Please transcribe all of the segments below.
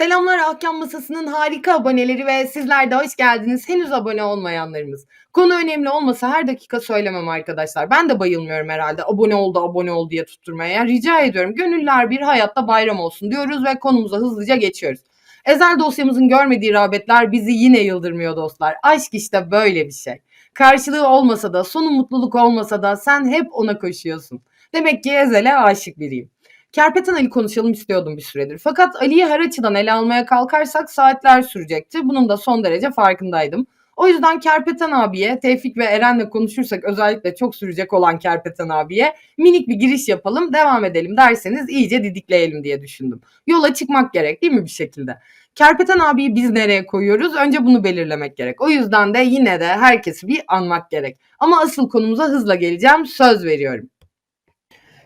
Selamlar Ahkam Masası'nın harika aboneleri ve sizler de hoş geldiniz. Henüz abone olmayanlarımız. Konu önemli olmasa her dakika söylemem arkadaşlar. Ben de bayılmıyorum herhalde abone ol da abone ol diye tutturmaya. Yani rica ediyorum gönüller bir hayatta bayram olsun diyoruz ve konumuza hızlıca geçiyoruz. Ezel dosyamızın görmediği rağbetler bizi yine yıldırmıyor dostlar. Aşk işte böyle bir şey. Karşılığı olmasa da sonu mutluluk olmasa da sen hep ona koşuyorsun. Demek ki Ezel'e aşık biriyim. Kerpeten Ali konuşalım istiyordum bir süredir. Fakat Ali'yi her açıdan ele almaya kalkarsak saatler sürecekti. Bunun da son derece farkındaydım. O yüzden Kerpeten abiye, Tevfik ve Eren'le konuşursak özellikle çok sürecek olan Kerpeten abiye minik bir giriş yapalım, devam edelim derseniz iyice didikleyelim diye düşündüm. Yola çıkmak gerek değil mi bir şekilde? Kerpeten abiyi biz nereye koyuyoruz? Önce bunu belirlemek gerek. O yüzden de yine de herkesi bir anmak gerek. Ama asıl konumuza hızla geleceğim, söz veriyorum.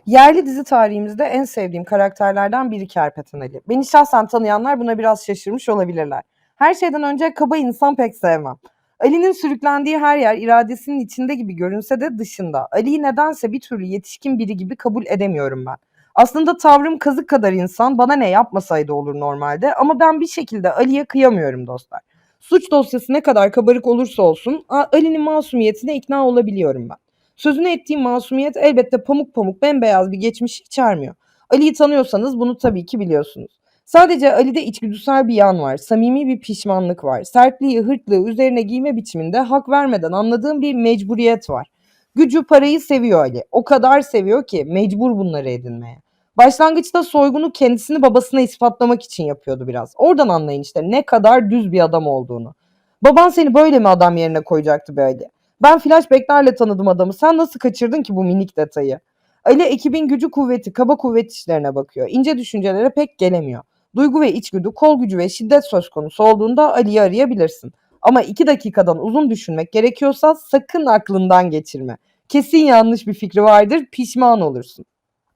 Yerli dizi tarihimizde en sevdiğim karakterlerden biri Kerpeten Ali. Beni şahsen tanıyanlar buna biraz şaşırmış olabilirler. Her şeyden önce kaba insan pek sevmem. Ali'nin sürüklendiği her yer iradesinin içinde gibi görünse de dışında. Ali'yi nedense bir türlü yetişkin biri gibi kabul edemiyorum ben. Aslında tavrım kazık kadar insan bana ne yapmasaydı olur normalde ama ben bir şekilde Ali'ye kıyamıyorum dostlar. Suç dosyası ne kadar kabarık olursa olsun Ali'nin masumiyetine ikna olabiliyorum ben. Sözünü ettiğim masumiyet elbette pamuk pamuk bembeyaz bir geçmiş içermiyor. Ali'yi tanıyorsanız bunu tabii ki biliyorsunuz. Sadece Ali'de içgüdüsel bir yan var, samimi bir pişmanlık var. Sertliği, hırtlığı üzerine giyme biçiminde hak vermeden anladığım bir mecburiyet var. Gücü, parayı seviyor Ali. O kadar seviyor ki mecbur bunları edinmeye. Başlangıçta soygunu kendisini babasına ispatlamak için yapıyordu biraz. Oradan anlayın işte ne kadar düz bir adam olduğunu. Baban seni böyle mi adam yerine koyacaktı be Ali? Ben flashbacklerle tanıdım adamı. Sen nasıl kaçırdın ki bu minik detayı? Ali ekibin gücü kuvveti, kaba kuvvet işlerine bakıyor. İnce düşüncelere pek gelemiyor. Duygu ve içgüdü, kol gücü ve şiddet söz konusu olduğunda Ali'yi arayabilirsin. Ama iki dakikadan uzun düşünmek gerekiyorsa sakın aklından geçirme. Kesin yanlış bir fikri vardır, pişman olursun.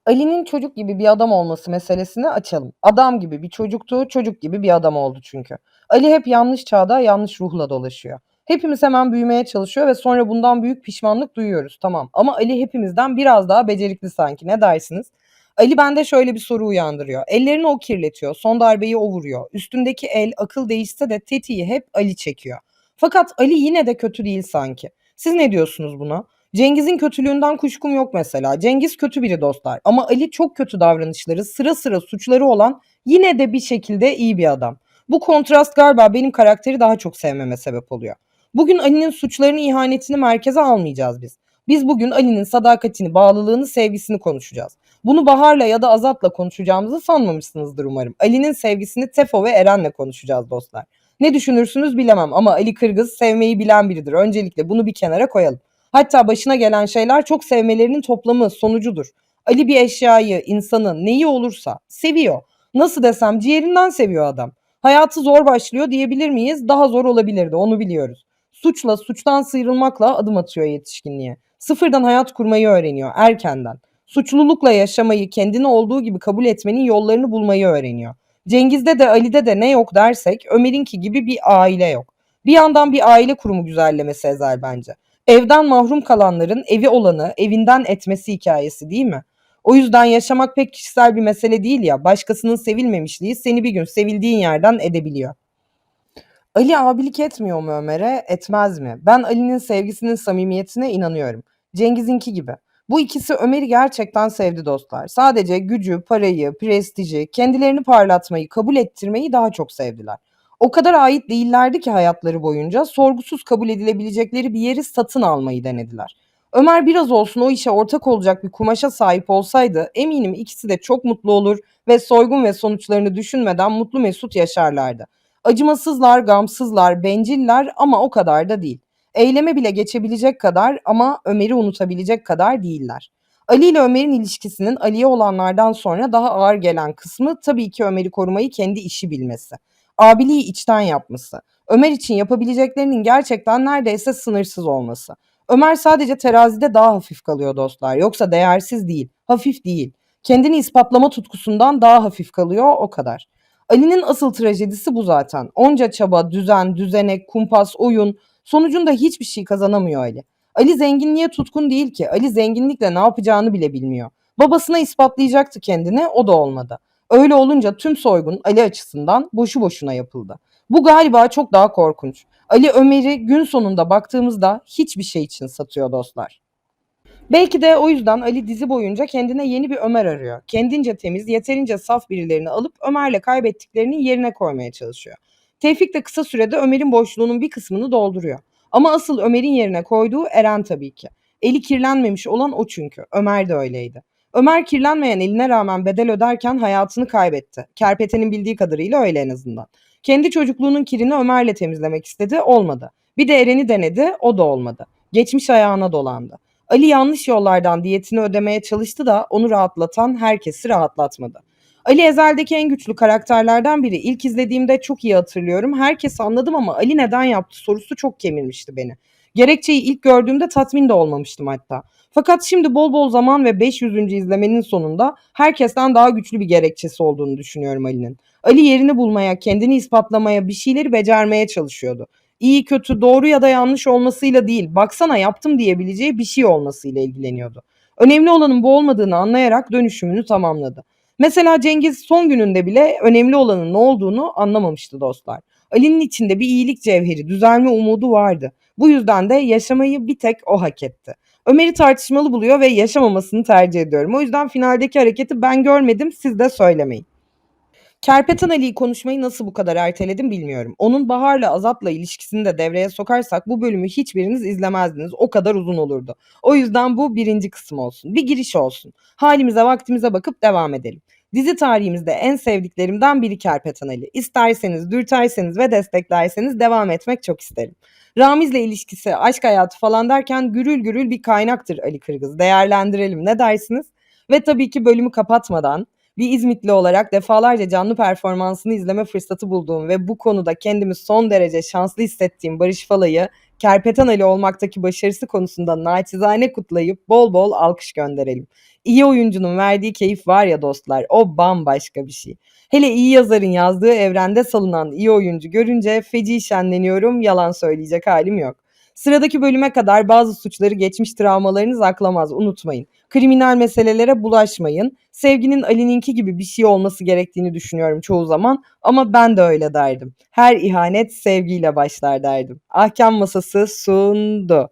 Ali'nin çocuk gibi bir adam olması meselesini açalım. Adam gibi bir çocuktu, çocuk gibi bir adam oldu çünkü. Ali hep yanlış çağda, yanlış ruhla dolaşıyor. Hepimiz hemen büyümeye çalışıyor ve sonra bundan büyük pişmanlık duyuyoruz. Tamam ama Ali hepimizden biraz daha becerikli sanki. Ne dersiniz? Ali bende şöyle bir soru uyandırıyor. Ellerini o kirletiyor. Son darbeyi o vuruyor. Üstündeki el akıl değişse de tetiği hep Ali çekiyor. Fakat Ali yine de kötü değil sanki. Siz ne diyorsunuz buna? Cengiz'in kötülüğünden kuşkum yok mesela. Cengiz kötü biri dostlar. Ama Ali çok kötü davranışları, sıra sıra suçları olan yine de bir şekilde iyi bir adam. Bu kontrast galiba benim karakteri daha çok sevmeme sebep oluyor. Bugün Ali'nin suçlarını, ihanetini merkeze almayacağız biz. Biz bugün Ali'nin sadakatini, bağlılığını, sevgisini konuşacağız. Bunu Bahar'la ya da Azat'la konuşacağımızı sanmamışsınızdır umarım. Ali'nin sevgisini Tefo ve Eren'le konuşacağız dostlar. Ne düşünürsünüz bilemem ama Ali Kırgız sevmeyi bilen biridir. Öncelikle bunu bir kenara koyalım. Hatta başına gelen şeyler çok sevmelerinin toplamı, sonucudur. Ali bir eşyayı, insanı, neyi olursa seviyor. Nasıl desem ciğerinden seviyor adam. Hayatı zor başlıyor diyebilir miyiz? Daha zor olabilirdi onu biliyoruz. Suçla, suçtan sıyrılmakla adım atıyor yetişkinliğe. Sıfırdan hayat kurmayı öğreniyor erkenden. Suçlulukla yaşamayı, kendini olduğu gibi kabul etmenin yollarını bulmayı öğreniyor. Cengiz'de de Ali'de de ne yok dersek Ömer'inki gibi bir aile yok. Bir yandan bir aile kurumu güzellemesi Ezel bence. Evden mahrum kalanların evi olanı evinden etmesi hikayesi değil mi? O yüzden yaşamak pek kişisel bir mesele değil ya. Başkasının sevilmemişliği seni bir gün sevildiğin yerden edebiliyor. Ali abilik etmiyor mu Ömer'e? Etmez mi? Ben Ali'nin sevgisinin samimiyetine inanıyorum. Cengiz'inki gibi. Bu ikisi Ömer'i gerçekten sevdi dostlar. Sadece gücü, parayı, prestiji, kendilerini parlatmayı, kabul ettirmeyi daha çok sevdiler. O kadar ait değillerdi ki hayatları boyunca sorgusuz kabul edilebilecekleri bir yeri satın almayı denediler. Ömer biraz olsun o işe ortak olacak bir kumaşa sahip olsaydı eminim ikisi de çok mutlu olur ve soygun ve sonuçlarını düşünmeden mutlu mesut yaşarlardı. Acımasızlar, gamsızlar, benciller ama o kadar da değil. Eyleme bile geçebilecek kadar ama Ömer'i unutabilecek kadar değiller. Ali ile Ömer'in ilişkisinin Ali'ye olanlardan sonra daha ağır gelen kısmı tabii ki Ömer'i korumayı kendi işi bilmesi. Abiliği içten yapması. Ömer için yapabileceklerinin gerçekten neredeyse sınırsız olması. Ömer sadece terazide daha hafif kalıyor dostlar. Yoksa değersiz değil, hafif değil. Kendini ispatlama tutkusundan daha hafif kalıyor o kadar. Ali'nin asıl trajedisi bu zaten. Onca çaba, düzen, düzenek, kumpas, oyun sonucunda hiçbir şey kazanamıyor Ali. Ali zenginliğe tutkun değil ki. Ali zenginlikle ne yapacağını bile bilmiyor. Babasına ispatlayacaktı kendini, o da olmadı. Öyle olunca tüm soygun Ali açısından boşu boşuna yapıldı. Bu galiba çok daha korkunç. Ali Ömer'i gün sonunda baktığımızda hiçbir şey için satıyor dostlar. Belki de o yüzden Ali dizi boyunca kendine yeni bir Ömer arıyor. Kendince temiz, yeterince saf birilerini alıp Ömer'le kaybettiklerini yerine koymaya çalışıyor. Tevfik de kısa sürede Ömer'in boşluğunun bir kısmını dolduruyor. Ama asıl Ömer'in yerine koyduğu Eren tabii ki. Eli kirlenmemiş olan o çünkü. Ömer de öyleydi. Ömer kirlenmeyen eline rağmen bedel öderken hayatını kaybetti. Kerpete'nin bildiği kadarıyla öyle en azından. Kendi çocukluğunun kirini Ömer'le temizlemek istedi, olmadı. Bir de Eren'i denedi, o da olmadı. Geçmiş ayağına dolandı. Ali yanlış yollardan diyetini ödemeye çalıştı da onu rahatlatan herkesi rahatlatmadı. Ali Ezel'deki en güçlü karakterlerden biri. İlk izlediğimde çok iyi hatırlıyorum. Herkesi anladım ama Ali neden yaptı sorusu çok kemirmişti beni. Gerekçeyi ilk gördüğümde tatmin de olmamıştım hatta. Fakat şimdi bol bol zaman ve 500. izlemenin sonunda herkesten daha güçlü bir gerekçesi olduğunu düşünüyorum Ali'nin. Ali yerini bulmaya, kendini ispatlamaya, bir şeyleri becermeye çalışıyordu. İyi kötü, doğru ya da yanlış olmasıyla değil, baksana yaptım diyebileceği bir şey olmasıyla ilgileniyordu. Önemli olanın bu olmadığını anlayarak dönüşümünü tamamladı. Mesela Cengiz son gününde bile önemli olanın ne olduğunu anlamamıştı dostlar. Ali'nin içinde bir iyilik cevheri, düzelme umudu vardı. Bu yüzden de yaşamayı bir tek o hak etti. Ömer'i tartışmalı buluyor ve yaşamamasını tercih ediyorum. O yüzden finaldeki hareketi ben görmedim, siz de söylemeyin. Kerpeten Ali'yi konuşmayı nasıl bu kadar erteledim bilmiyorum. Onun Bahar'la Azat'la ilişkisini de devreye sokarsak bu bölümü hiçbiriniz izlemezdiniz. O kadar uzun olurdu. O yüzden bu birinci kısım olsun. Bir giriş olsun. Halimize vaktimize bakıp devam edelim. Dizi tarihimizde en sevdiklerimden biri Kerpeten Ali. İsterseniz, dürterseniz ve desteklerseniz devam etmek çok isterim. Ramiz'le ilişkisi, aşk hayatı falan derken gürül gürül bir kaynaktır Ali Kırgız. Değerlendirelim ne dersiniz? Ve tabii ki bölümü kapatmadan bir İzmitli olarak defalarca canlı performansını izleme fırsatı bulduğum ve bu konuda kendimi son derece şanslı hissettiğim Barış Falay'ı Kerpeten Ali olmaktaki başarısı konusunda naçizane kutlayıp bol bol alkış gönderelim. İyi oyuncunun verdiği keyif var ya dostlar o bambaşka bir şey. Hele iyi yazarın yazdığı evrende salınan iyi oyuncu görünce feci şenleniyorum yalan söyleyecek halim yok. Sıradaki bölüme kadar bazı suçları geçmiş travmalarınız aklamaz unutmayın. Kriminal meselelere bulaşmayın. Sevginin Ali'ninki gibi bir şey olması gerektiğini düşünüyorum çoğu zaman ama ben de öyle derdim. Her ihanet sevgiyle başlar derdim. Ahkam masası sundu.